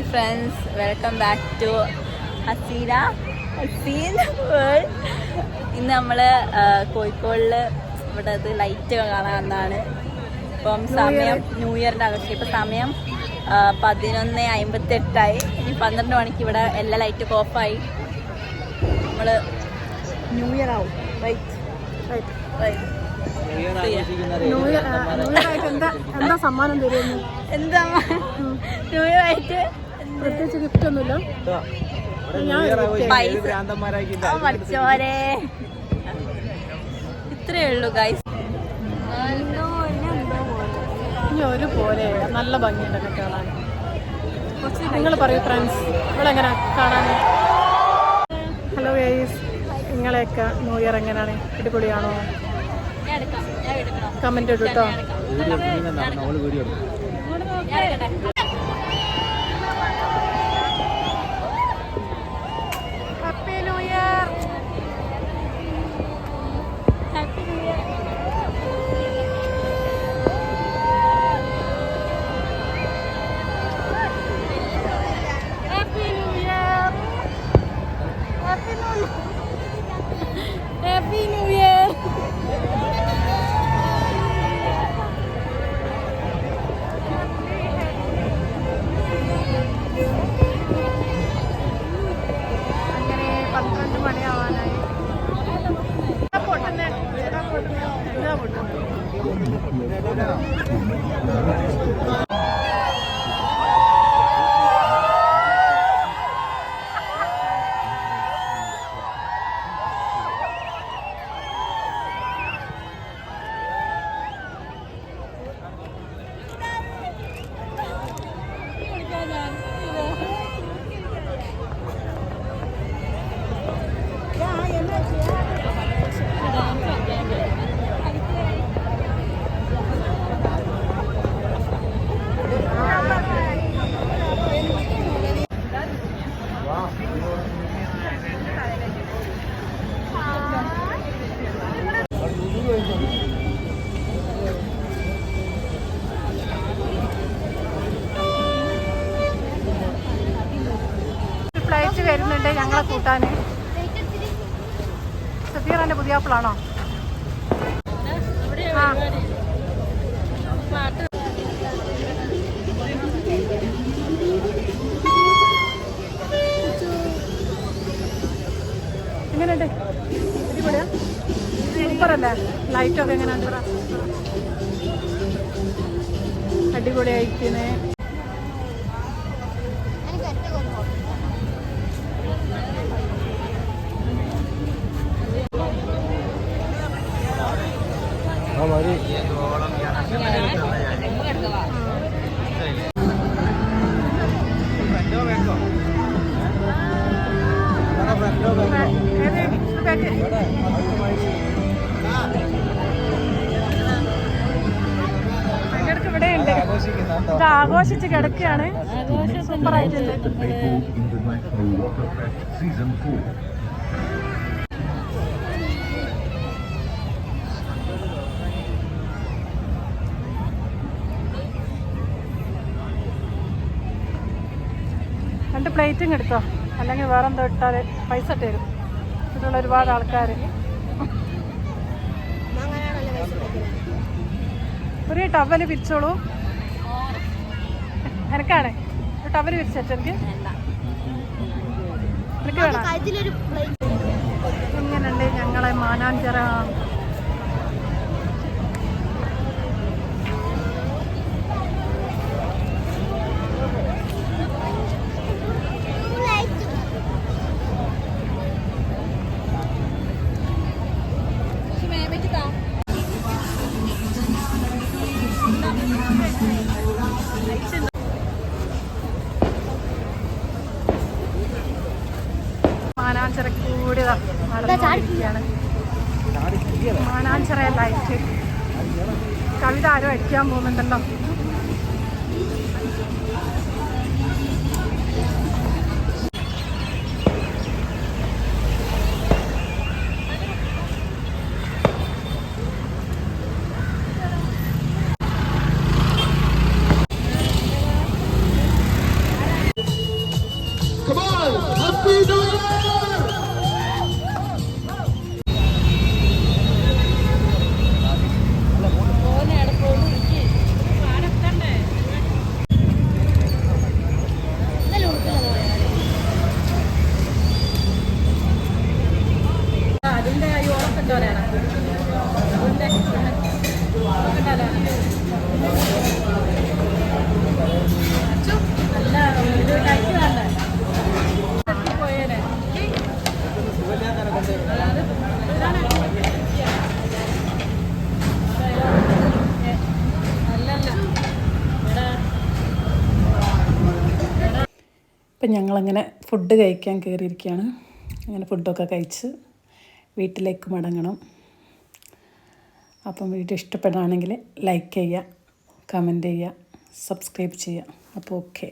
Hi friends welcome back to Haseena Haseen world ഇന്ന് നമ്മൾ കോഴിക്കോടിൽ ഇവിടെ ഇത് ലൈറ്റ് കാണാൻ വന്നതാണ് ഇപ്പം സമയം ന്യൂ ഇയറിന്റെ ആഘോഷം. ഇപ്പം സമയം പതിനൊന്ന് അമ്പത്തി എട്ടായി ഇനി പന്ത്രണ്ട് മണിക്ക് ഇവിടെ എല്ലാ ലൈറ്റും ഓഫായി നമ്മൾ ന്യൂ ഇയർ ആവും. റൈറ്റ് എന്താ സമ്മാനം തരുന്നു? എന്താ ന്യൂ ഇയർ ആയിട്ട് പ്രത്യേകിച്ച് ഗിഫ്റ്റ് ഒന്നുമില്ല. ഇത്രേ ഉള്ളൂ ഗൈസ് ഇനി ഒരു പോലെ. നല്ല ഭംഗിയുണ്ട് എന്നെ കാണാൻ. നിങ്ങൾ പറയൂ ഫ്രണ്ട്സ് നിങ്ങളെങ്ങനെ കാണാൻ? ഹലോ ഗൈസ് നിങ്ങളെയൊക്കെ ന്യൂ ഇയർ എങ്ങനെയാണ് അടിപൊളിയാണോ? ഞാൻ എടുക്കാം. ഞാൻ എടുക്കണം. കമന്റ് ഇട്ടു കേട്ടോ down. ഞങ്ങളെ കൂട്ടാൻ സഫീറാന്റെ പുതിയാപ്പിളാണോ ആ. എങ്ങനെയുണ്ട്? അടിപൊളിയാ. സൂപ്പറല്ലേ? ലൈറ്റൊക്കെ എങ്ങനെയുണ്ട്? അടിപൊളിയായിരിക്കുന്നേ. ഇത് ആഘോഷിച്ച് കിടക്കുകയാണ്. സൂപ്പർ പ്ലേറ്റും എടുത്തോ? അല്ലെങ്കിൽ വേറെ എന്തോ ഇട്ടാൽ പൈസ തരും. ഇതിലുള്ള ഒരുപാട് ആൾക്കാർ ഒരു ടവൽ വിരിച്ചോളൂ. എനക്കാണ്. ഒരു ടവൽ വിരിച്ചിട്ട് എനിക്ക് എനിക്ക് വേണം? ഇങ്ങനെയുണ്ട് ഞങ്ങളെ മാനാഞ്ചിറ നടന്നുകൊണ്ടിരിക്കുകയാണ് ചെറിയ ലൈറ്റ് കവിത ആരും അടിക്കാൻ പോകുന്നുണ്ടല്ലോ. ഇപ്പം ഞങ്ങളങ്ങനെ ഫുഡ് കഴിക്കാൻ കയറിയിരിക്കുകയാണ്. അങ്ങനെ ഫുഡൊക്കെ കഴിച്ച് വീട്ടിലേക്ക് മടങ്ങണം. അപ്പം വീഡിയോ ഇഷ്ടപ്പെടുകയാണെങ്കിൽ ലൈക്ക് ചെയ്യുക കമന്റ് ചെയ്യുക സബ്സ്ക്രൈബ് ചെയ്യുക. അപ്പോൾ ഓക്കെ